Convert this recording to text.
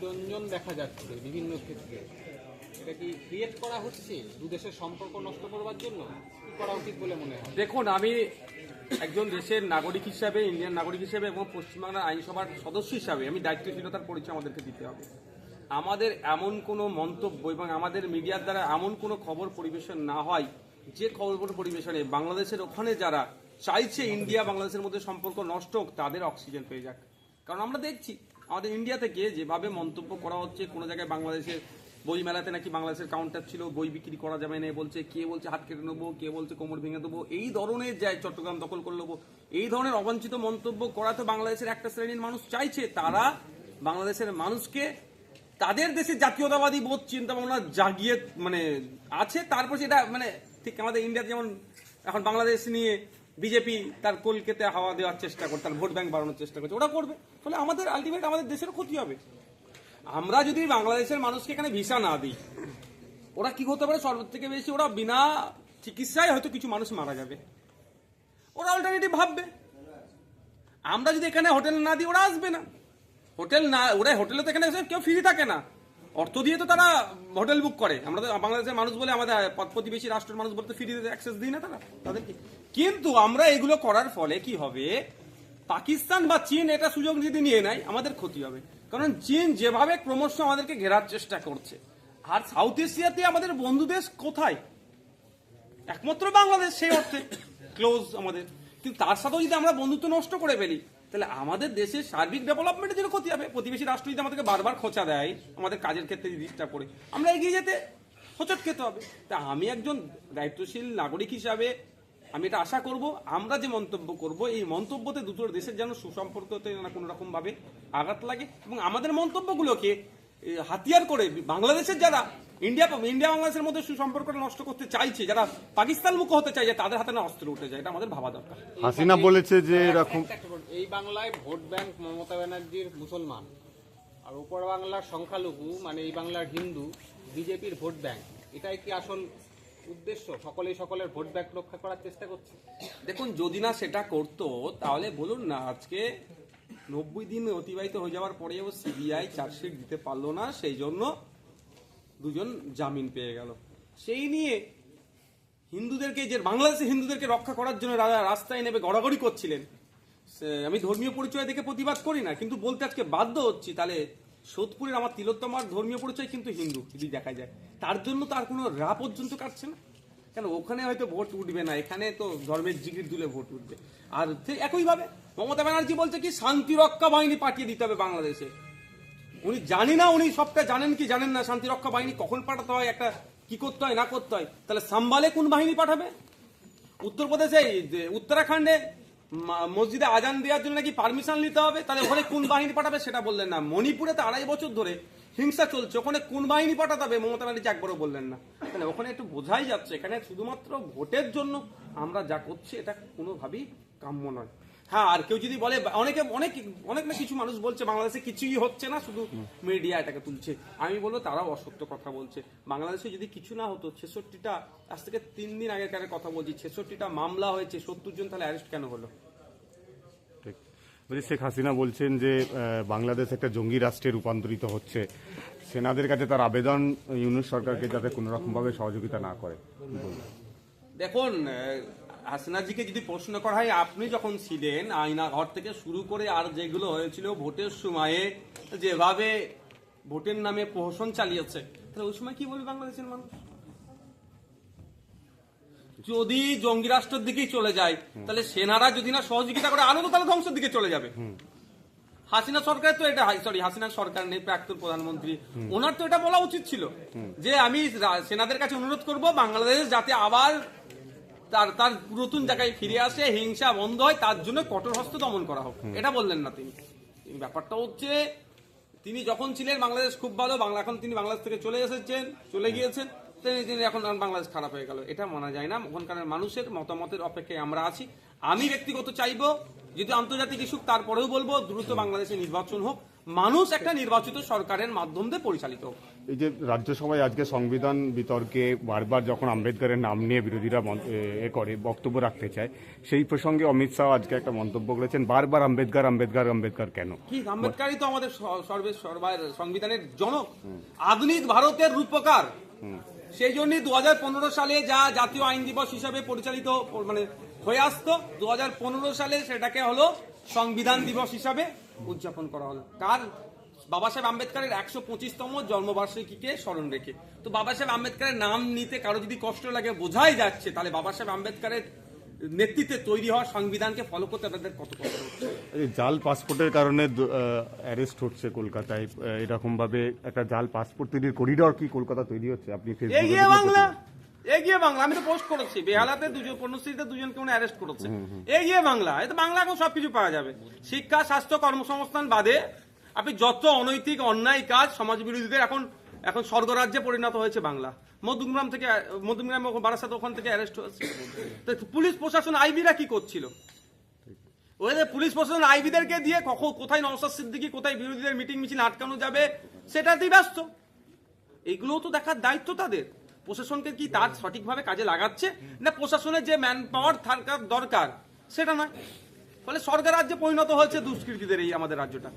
চিরঞ্জন দেখা যাচ্ছে বিভিন্ন ক্ষেত্রে। এটা কি ক্রিয়েট করা হচ্ছে? দু দেশের সম্পর্ক নষ্ট করবার জন্য? করা উচিত বলে মনে হয়? দেখুন, আমি একজন দেশের নাগরিক হিসাবে, ইন্ডিয়ান নাগরিক হিসাবে এবং পশ্চিমবাংলার আইনসভার সদস্য হিসাবে আমি দায়িত্বশীলতার পরিচয় আমাদেরকে দিতে হবে। আমাদের এমন কোনো মন্তব্য এবং আমাদের মিডিয়ার দ্বারা এমন কোনো খবর পরিবেশন না হয়, যে খবর পরিবেশনে বাংলাদেশের ওখানে যারা চাইছে ইন্ডিয়া, বাংলাদেশের মধ্যে সম্পর্ক নষ্ট হোক, তাদের অক্সিজেন পেয়ে যাক। কারণ আমরা দেখছি আমাদের ইন্ডিয়া থেকে যেভাবে মন্তব্য করা হচ্ছে, কোনো জায়গায় বাংলাদেশের বই মেলাতে নাকি বাংলাদেশের কাউন্টার ছিল, বই বিক্রি করা যাবে না বলছে, কে বলছে হাত কেটে নেব, কে বলছে কোমর ভেঙে দেবো, এই ধরনের যায় চট্টগ্রাম দখল করে নেব। এই ধরনের অবাঞ্ছিত মন্তব্য করা তো বাংলাদেশের একটা শ্রেণির মানুষ চাইছে, তারা বাংলাদেশের মানুষকে তাদের দেশে জাতীয়তাবাদী বোধ চিন্তা ভাবনা জাগিয়ে মানে আছে, তারপর সেটা মানে ঠিক আমাদের ইন্ডিয়াতে যেমন এখন বাংলাদেশ নিয়ে বিজেপি তার কলকাতা হাওয়া দেওয়ার চেষ্টা করছে, তার ভোট ব্যাংক বাড়ানোর চেষ্টা করছে, ওরা করবে। ফলে আমাদের আলটিমেট আমাদের দেশের ক্ষতি হবে। আমরা যদি বাংলাদেশের মানুষকে এখানে ভিসা না দিই, ওরা কি হতে পারে? সর্ব থেকে বেশি ওরা বিনা চিকিৎসায় হয়তো কিছু মানুষ মারা যাবে। ওরা অল্টারনেটিভ ভাববে। আমরা যদি এখানে হোটেল না দিই, ওরা আসবে না। হোটেল না, ওরা হোটেলে তো এখানে কেউ ফ্রি থাকে না। অর্থ দিয়ে তো তারা হোটেল বুক করে। আমরা তো বাংলাদেশের মানুষ বলে আমাদের প্রতিবেশী রাষ্ট্রের মানুষ বলতে ফ্রি অ্যাক্সেস দিই না তারা। তাদেরকে। কিন্তু আমরা এগুলো করার ফলে কি হবে? পাকিস্তান বা চীন এটা সুযোগ যদি নিয়ে নেয়, আমাদের ক্ষতি হবে। কারণ চীন যেভাবে ক্রমশ আমাদেরকে ঘেরার চেষ্টা করছে, আর সাউথ এশিয়াতে আমাদের বন্ধু দেশ কোথায়? একমাত্র বাংলাদেশ সেই অর্থে ক্লোজ আমাদের। কিন্তু তার সাথেও যদি আমরা বন্ধুত্ব নষ্ট করে ফেলি, তাহলে আমাদের দেশের সার্বিক ডেভেলপমেন্টের জন্য ক্ষতি হবে। প্রতিবেশী রাষ্ট্র যদি আমাদেরকে বারবার খোঁচা দেয়, আমাদের কাজের ক্ষেত্রে ডিস্টার্ব করে আমরা এগিয়ে যেতে হোঁচট খেতে হবে। তা আমি একজন দায়িত্বশীল নাগরিক হিসাবে আমি এটা আশা করব আমরা যে মন্তব্য করব এই মন্তব্যতে দুটো দেশের যেন সুসম্পর্কতে না কোনো রকম ভাবে আঘাত লাগে এবং আমাদের মন্তব্যগুলোকে হাতিয়ার করে বাংলাদেশের যারা ইন্ডিয়া ইন্ডিয়া বাংলাদেশের মধ্যে সুসম্পর্কটা নষ্ট করতে চাইছে যারা পাকিস্তান মুখ হতে চাইছে তাদের হাতে না অস্ত্র উঠে যায় এটা আমাদের ভাবা দরকার হাসিনা বলেছে যে এরকম। এই বাংলায় ভোট ব্যাংক মমতা ব্যানার্জির মুসলমান আর উপর বাংলার সংখ্যালঘু মানে এই বাংলার হিন্দু বিজেপির ভোট ব্যাংক এটাই কি আসল উদ্দেশ্য সকলেই সকলের ভোট ব্যাংক রক্ষা করার চেষ্টা করছে। দেখুন, যদি না সেটা করতো, তাহলে বলুন না, আজকে নব্বই দিন অতিবাহিত হয়ে যাওয়ার পরেও সিবিআই চার্জশিট দিতে পারল না, সেই জন্য দুজন জামিন পেয়ে গেল। সেই নিয়ে হিন্দুদেরকে, যে বাংলাদেশে হিন্দুদেরকে রক্ষা করার জন্য রাস্তায় নেমে গড়াগড়ি করছিলেন আমি ধর্মীয় পরিচয় দেখে প্রতিবাদ করি না, কিন্তু বলতে আজকে বাধ্য হচ্ছি, তাহলে সোদপুরের আমার তিলোত্তমার ধর্মীয় পরিচয় কিন্তু হিন্দু, যদি দেখা যায়। তার জন্য তার কোনো রা পর্যন্ত কাটছে না। কেন, ওখানে হয়তো ভোট উঠবে না, এখানে তো ধর্মের জিগির দুলে ভোট উঠবে। আর একইভাবে মমতা ব্যানার্জি বলছে কি শান্তি রক্ষা বাহিনী পাঠিয়ে দিতে হবে বাংলাদেশে। উনি জানি না, উনি সবটা জানেন কি জানেন না শান্তি রক্ষা বাহিনী কখন পাঠাতে হয়, একটা কি করতে হয়, না করতে হয়। তাহলে সাম্বালে কোন বাহিনী পাঠাবে? উত্তরপ্রদেশে উত্তরাখণ্ডে মসজিদে আজান দেওয়ার জন্য নাকি পারমিশন নিতে হবে? তাহলে ওখানে কোন বাহিনী পাঠাবে সেটা বললেন না। মণিপুরে তো আড়াই বছর ধরে হিংসা চলছে। ওখানে কোন বাহিনী পাঠাতে মমতা ব্যানার্জি একবারও বললেন না। তাহলে ওখানে একটু বোঝাই যাচ্ছে, এখানে শুধুমাত্র ভোটের জন্য আমরা যা করছি, এটা কোনোভাবেই কাম্য নয়। হ্যাঁ আর কেউ যদি বলে অনেকে অনেক অনেক না কিছু মানুষ বলছে বাংলাদেশে কিছুই হচ্ছে না শুধু মিডিয়া এটাকে তুলছে। আমি বলব তারাও অসত্য কথা বলছে। বাংলাদেশে যদি কিছু না হতো ছেষট্টিটা আজ থেকে তিন দিন আগেকার কথা বলছি ছেষট্টিটা মামলা হয়েছে সত্তর জন তাহলে অ্যারেস্ট কেন হলো? বলছি শেখ হাসিনা বলছেন যে বাংলাদেশ একটা জঙ্গি রাষ্ট্রে রূপান্তরিত হচ্ছে। সেনাদের কাছে তার আবেদন ইউনুস সরকারকে যাতে কোনো রকম ভাবে সহযোগিতা না করে। দেখুন হাসিনাজিকে যদি প্রশ্ন করা হয় আপনি যখন ছিলেন আয়না ঘর থেকে শুরু করে আর যেগুলো হয়েছিল ভোটের সময়ে যেভাবে ভোটের নামে প্রহসন চালিয়েছে তাহলে ওই সময় কি বলবে বাংলাদেশের মানুষ? যদি জঙ্গি রাষ্ট্রের দিকেই চলে যায় তাহলে সেনারা যদি না সহযোগিতা করে আরও তো তাহলে ধ্বংসের দিকে চলে যাবে। হাসিনা সরকার তো এটা সরি হাসিনা সরকার নেই প্রাক্তন প্রধানমন্ত্রী ওনার তো এটা বলা উচিত ছিল যে আমি সেনাদের কাছে অনুরোধ করব বাংলাদেশ যাতে আবার তার তার নতুন জায়গায় ফিরে আসে হিংসা বন্ধ হয় তার জন্য কঠোর হস্ত দমন করা হোক। এটা বললেন না তিনি। ব্যাপারটা হচ্ছে তিনি যখন ছিলেন বাংলাদেশ খুব ভালো বাংলা এখন তিনি বাংলাদেশ থেকে চলে এসেছেন চলে গিয়েছেন তিনি তিনি এখন বাংলাদেশ খারাপ হয়ে গেল। এটা মানা যায় না। ওখানকার মানুষের মতামতের অপেক্ষায় আমরা আছি। আমি ব্যক্তিগত চাইব যদি আন্তর্জাতিক ইস্যু তারপরেও বলব দ্রুত বাংলাদেশে নির্বাচন হোক। মানুষ একটা নির্বাচিত সরকারের মাধ্যম দিয়ে পরিচালিত হোক। এই যে রাজ্যসভায় আজকে সংবিধান বিতর্কে বারবার যখন আম্বেদকরের নাম নিয়ে বিরোধীরা এ- করে বক্তব্য রাখতে চায় সেই প্রসঙ্গে অমিত শাহ আজকে একটা মন্তব্য করেছেন বারবার আম্বেদকর আম্বেদকর আম্বেদকর কেন? কি আম্বেদকারই তো আমাদের সর্বে সংবিধানের জনক। আধুনিক ভারতের রূপকার। সেই জন্যই দু সালে যা জাতীয় আইন দিবস হিসাবে পরিচালিত মানে হয়ে আসতো দু হাজার পনেরো সালে সেটাকে হলো সংবিধান দিবস হিসাবে উদযাপন করা হলো। কার বাবা সাহেব আম্বেদকরের একশো পঁচিশতম জন্মবার্ষিকীকে স্মরণ রেখে। তো বাবা সাহেব আম্বেদকরের নাম নিতে কারও যদি কষ্ট লাগে বোঝাই যাচ্ছে তাহলে বাবা সাহেব আম্বেদকরের নেতৃত্বে তৈরি হওয়া সংবিধানকে ফলো করতে তাদের কত কষ্ট হচ্ছে? জাল পাসপোর্টের কারণে অ্যারেস্ট হচ্ছে কলকাতায়। এরকম ভাবে একটা জাল পাসপোর্ট তৈরির করিডর কি কলকাতা তৈরি হচ্ছে? আপনি এগিয়ে বাংলা এগিয়ে বাংলা আমি তো পোস্ট করেছি। বেহালাতে দুজন পণ্যশ্রীতে দুজনকে উনি অ্যারেস্ট করেছে। এগিয়ে বাংলা এতে বাংলা এখন সবকিছু পাওয়া যাবে। শিক্ষা স্বাস্থ্য কর্মসংস্থান বাদে আপনি যত অনৈতিক অন্যায় কাজ সমাজ বিরোধীদের এখন এখন স্বর্গরাজ্যে পরিণত হয়েছে বাংলা। মধুগ্রাম থেকে মধুগ্রাম বারাসাত ওখান থেকে অ্যারেস্ট হয়েছে। তো পুলিশ প্রশাসন আইবিরা কি করছিল? যে পুলিশ প্রশাসন আইবিদেরকে দিয়ে কখন কোথায় নওসাদ সিদ্দিকি, কোথায় বিরোধীদের মিটিং মিছিল আটকানো যাবে, সেটাতেই ব্যস্ত। এইগুলোও তো দেখার দায়িত্ব তাদের। প্রশাসনকে কি তার সঠিকভাবে কাজে লাগাচ্ছে? না প্রশাসনের যে ম্যান পাওয়ার থাকার দরকার, সেটা নয়। ফলে সরকার রাজ্যে পরিণত হয়েছে দুষ্কৃতীদের এই আমাদের রাজ্যটা।